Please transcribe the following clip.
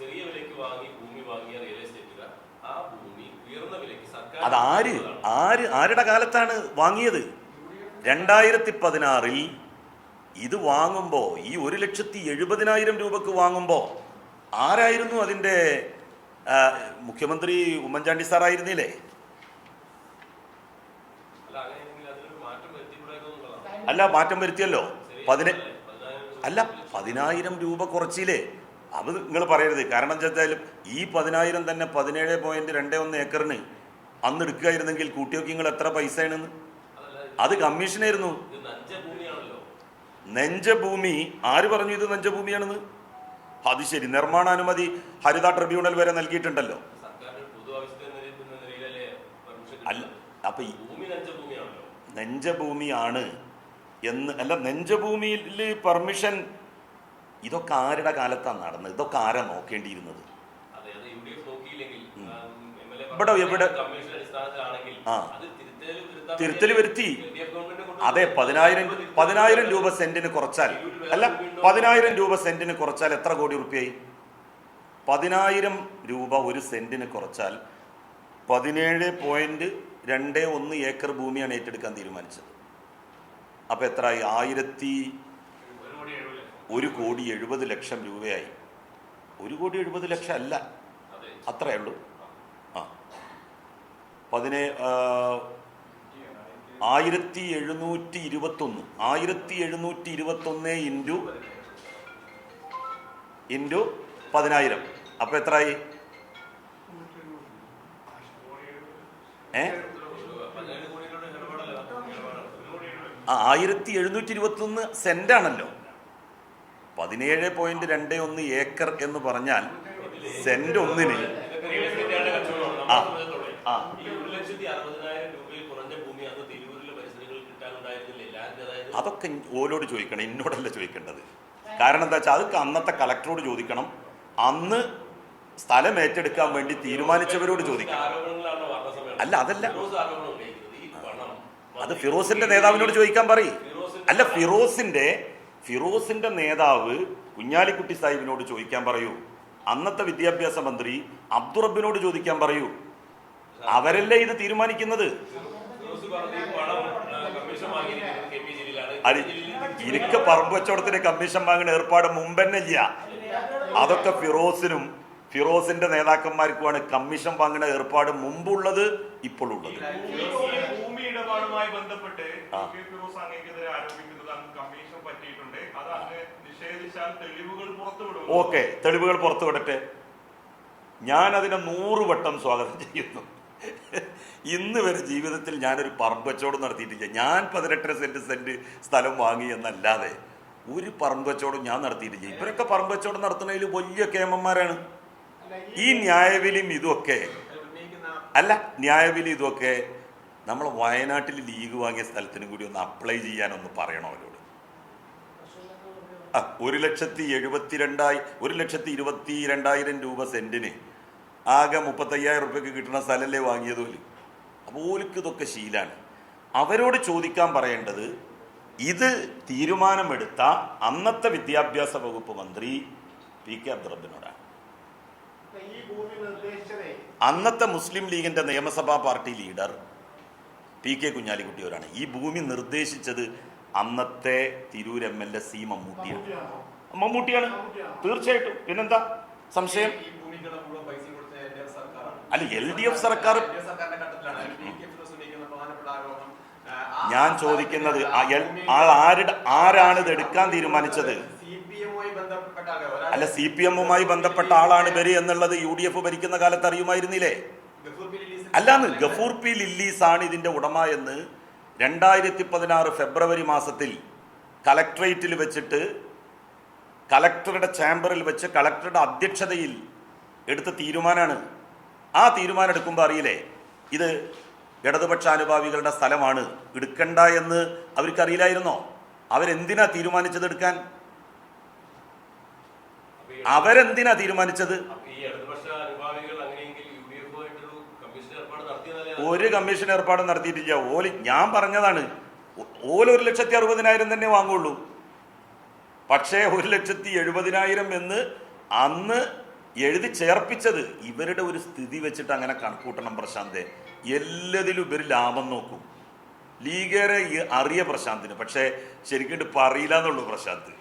ചെറിയ വിലയ്ക്ക് വാങ്ങി ഭൂമി വാങ്ങിയ റിയൽ എസ്റ്റേറ്റുകാർ ആ ഭൂമി ഉയർന്ന വിലയ്ക്ക് സർക്കാർ അത് ആര്? ആര്? ആരുടെ കാലത്താണ് വാങ്ങിയത്? രണ്ടായിരത്തി പതിനാറിൽ ഇത് വാങ്ങുമ്പോൾ ഈ ഒരു ലക്ഷത്തി എഴുപതിനായിരം രൂപക്ക് വാങ്ങുമ്പോ ആരായിരുന്നു അതിന്റെ മുഖ്യമന്ത്രി ഉമ്മൻചാണ്ടി സാറായിരുന്നില്ലേ അല്ല മാറ്റം വരുത്തിയല്ലോ. പതിനെ അല്ല പതിനായിരം രൂപ കുറച്ചില്ലേ? അത് നിങ്ങൾ പറയരുത്. കാരണം വെച്ചാലും ഈ പതിനായിരം തന്നെ പതിനേഴ് പോയിന്റ് രണ്ട് ഒന്ന് ഏക്കറിന് അന്ന് എടുക്കുകയായിരുന്നെങ്കിൽ കൂട്ടിയൊക്കെ നിങ്ങൾ എത്ര പൈസയാണെന്ന് അത് കമ്മീഷനായിരുന്നു നെഞ്ചഭൂമി ആര് പറഞ്ഞു ഇത് നെഞ്ചഭൂമിയാണെന്ന് അത് ശരി. നിർമ്മാണാനുമതി ഹരിത ട്രിബ്യൂണൽ വരെ നൽകിയിട്ടുണ്ടല്ലോ. അല്ല അപ്പൊ നെഞ്ചഭൂമിയാണ് എന്ന് അല്ല നെഞ്ചഭൂമിയിൽ പെർമിഷൻ ഇതൊക്കെ ആരുടെ കാലത്താണ് നടന്നത്? ഇതൊക്കെ ആരാ നോക്കേണ്ടിയിരുന്നത്? ഇവിടെ ഇവിടെ എവിടെ? ആ. തിരുത്തൽ വരുത്തി. അതെ പതിനായിരം പതിനായിരം രൂപ സെന്റിന് കുറച്ചാൽ. അല്ല പതിനായിരം രൂപ സെന്റിന് കുറച്ചാൽ എത്ര കോടി റുപ്യായി പതിനായിരം രൂപ ഒരു സെന്റിന് കുറച്ചാൽ പതിനേഴ് പോയിന്റ് രണ്ട് ഒന്ന് ഏക്കർ ഭൂമിയാണ് ഏറ്റെടുക്കാൻ തീരുമാനിച്ചത്. അപ്പൊ എത്രയായി ആയിരത്തി ഒരു കോടി എഴുപത് ലക്ഷം ഒരു കോടി എഴുപത് ലക്ഷം രൂപയായി. ഒരു കോടി എഴുപത് ലക്ഷം അല്ല. അതെ. അത്രയേ ഉള്ളൂ. ആ. പതിനേ ആയിരത്തി എഴുന്നൂറ്റി ഇരുപത്തൊന്ന്. ആയിരത്തി എഴുന്നൂറ്റി ഇരുപത്തൊന്ന് ഇന്റു ഇന്റു പതിനായിരം. അപ്പം എത്രയായി? ഏ? ആയിരത്തി എഴുന്നൂറ്റി ഇരുപത്തൊന്ന് സെന്റാണല്ലോ. പതിനേഴ് പോയിന്റ് രണ്ട് ഒന്ന് ഏക്കർ എന്ന് പറഞ്ഞാൽ സെന്റ് ഒന്നിന് ആ. അതൊക്കെ ഓരോട് ചോദിക്കണം എന്നോടല്ല ചോദിക്കേണ്ടത്. കാരണം എന്താ വെച്ചാൽ അതൊക്കെ അന്നത്തെ കളക്ടറോട് ചോദിക്കണം. അന്ന് സ്ഥലം ഏറ്റെടുക്കാൻ വേണ്ടി തീരുമാനിച്ചവരോട് ചോദിക്കണം. അല്ല അതല്ല. അത് ഫിറോസിന്റെ നേതാവിനോട് ചോദിക്കാൻ പറയും. അല്ല ഫിറോസിന്റെ ഫിറോസിന്റെ നേതാവ് കുഞ്ഞാലിക്കുട്ടി സാഹിബിനോട് ചോദിക്കാൻ പറയൂ. അന്നത്തെ വിദ്യാഭ്യാസ മന്ത്രി അബ്ദുറബിനോട് ചോദിക്കാൻ പറയൂ. അവരല്ലേ ഇത് തീരുമാനിക്കുന്നത്? ഇരിക്ക പറമ്പ് കച്ചവടത്തിന് കമ്മീഷൻ വാങ്ങുന്ന ഏർപ്പാട് മുമ്പന്നെ ഇല്ല അതൊക്കെ ഫിറോസിനും ഫിറോസിന്റെ നേതാക്കന്മാർക്കുമാണ് കമ്മീഷൻ വാങ്ങുന്ന ഏർപ്പാട് മുമ്പുള്ളത് ഇപ്പോഴുള്ളത്. ഭൂമി ബന്ധപ്പെട്ട്. ഫിറോസ് കമ്മീഷൻ പറ്റിയിട്ടുണ്ട്. നിഷേധിച്ചാൽ തെളിവുകൾ തെളിവുകൾ പുറത്തു വിടട്ടെ ഞാൻ അതിനെ നൂറ് വട്ടം സ്വാഗതം ചെയ്യുന്നു. ഇന്ന് വരെ ജീവിതത്തിൽ ഞാനൊരു പറമ്പച്ചോടും നടത്തിയിട്ടില്ല. ഞാൻ പതിനെട്ടര സെന്റ് സെന്റ് സ്ഥലം വാങ്ങി എന്നല്ലാതെ ഒരു പറമ്പച്ചോടും ഞാൻ നടത്തിയിട്ടില്ല. ഇവരൊക്കെ പറമ്പച്ചോടും നടത്തുന്നതിൽ വലിയ കേമന്മാരാണ്. ഈ ന്യായവിലിയും ഇതൊക്കെ അല്ല ന്യായവിലി ഇതൊക്കെ നമ്മൾ വയനാട്ടിൽ ലീഗ് വാങ്ങിയ സ്ഥലത്തിനും കൂടി ഒന്ന് അപ്ലൈ ചെയ്യാനൊന്ന് പറയണോ അവരോട്. ആ, ഒരു ലക്ഷത്തി എഴുപത്തിരണ്ടായി ഒരു ലക്ഷത്തി ഇരുപത്തി രണ്ടായിരം രൂപ സെന്റിന് ആകെ മുപ്പത്തയ്യായിരം റുപ്യക്ക് കിട്ടുന്ന സ്ഥലമല്ലേ വാങ്ങിയത് അപ്പോൾ ഓലിക്ക് ഇതൊക്കെ ശീലാണ്. അവരോട് ചോദിക്കാൻ പറയേണ്ടത് ഇത് തീരുമാനമെടുത്ത അന്നത്തെ വിദ്യാഭ്യാസ വകുപ്പ് മന്ത്രി പി കെ അബ്ദുറബിനോടാണ് അന്നത്തെ മുസ്ലിം ലീഗിന്റെ നിയമസഭാ പാർട്ടി ലീഡർ പി കെ കുഞ്ഞാലിക്കുട്ടിയോരാണ്. ഈ ഭൂമി നിർദ്ദേശിച്ചത് അന്നത്തെ Tirur M L A C മമ്മൂട്ടിയാണ്. മമ്മൂട്ടിയാണോ? തീർച്ചയായിട്ടും. പിന്നെന്താ? സംശയം? അല്ല എൽ ഡി എഫ് സർക്കാർ ഞാൻ ചോദിക്കുന്നത് ആരുടെ ആരാണ് ഇത് എടുക്കാൻ തീരുമാനിച്ചത്? അല്ല സി പി എമ്മുമായി ബന്ധപ്പെട്ട ആളാണ് ഇവർ എന്നുള്ളത് യു ഡി എഫ് ഭരിക്കുന്ന കാലത്ത് അറിയുമായിരുന്നില്ലേ? അല്ലാന്ന് ഗഫൂർ പി ലില്ലീസ് ആണ് ഇതിന്റെ ഉടമ എന്ന് രണ്ടായിരത്തി പതിനാറ് ഫെബ്രുവരി മാസത്തിൽ കലക്ട്രേറ്റിൽ വെച്ചിട്ട് കലക്ടറുടെ ചാമ്പറിൽ വെച്ച് കലക്ടറുടെ അധ്യക്ഷതയിൽ എടുത്ത തീരുമാനമാണ് ആ തീരുമാനം എടുക്കുമ്പോൾ അറിയില്ലേ? ഇത് ഇടതുപക്ഷ അനുഭാവികളുടെ സ്ഥലമാണ്. എടുക്കണ്ട എന്ന് അവർക്ക് അറിയില്ലായിരുന്നോ അവരെന്തിനാ തീരുമാനിച്ചത് എടുക്കാൻ? അവരെന്തിനാ തീരുമാനിച്ചത് അപ്പൊ ഈ ഇടതുപക്ഷ അനുഭാവികൾ അങ്ങനെയെങ്കിൽ യു ഡി എഫുമായിട്ടൊരു കമ്മീഷൻ ഏർപ്പാട് നടത്തിയതല്ലേ ഒരു കമ്മീഷൻ ഏർപ്പാടും നടത്തിയിട്ടില്ല. ഓൽ ഞാൻ പറഞ്ഞതാണ്. ഓൽ ഒരു ലക്ഷത്തി അറുപതിനായിരം തന്നെ വാങ്ങുള്ളൂ. പക്ഷേ ഒരു ലക്ഷത്തി എഴുപതിനായിരം എന്ന് അന്ന് എഴുതി ചേർപ്പിച്ചത് ഇവരുടെ ഒരു സ്ഥിതി വെച്ചിട്ട് അങ്ങനെ കണക്കൂട്ടണം പ്രശാന്തെ. എല്ലാത്തിലും ഇവർ ലാഭം നോക്കും. ലീഗേറെ അറിയ പ്രശാന്തിന്. പക്ഷേ ശരിക്കും പറയില്ല എന്നുള്ളൂ പ്രശാന്ത്.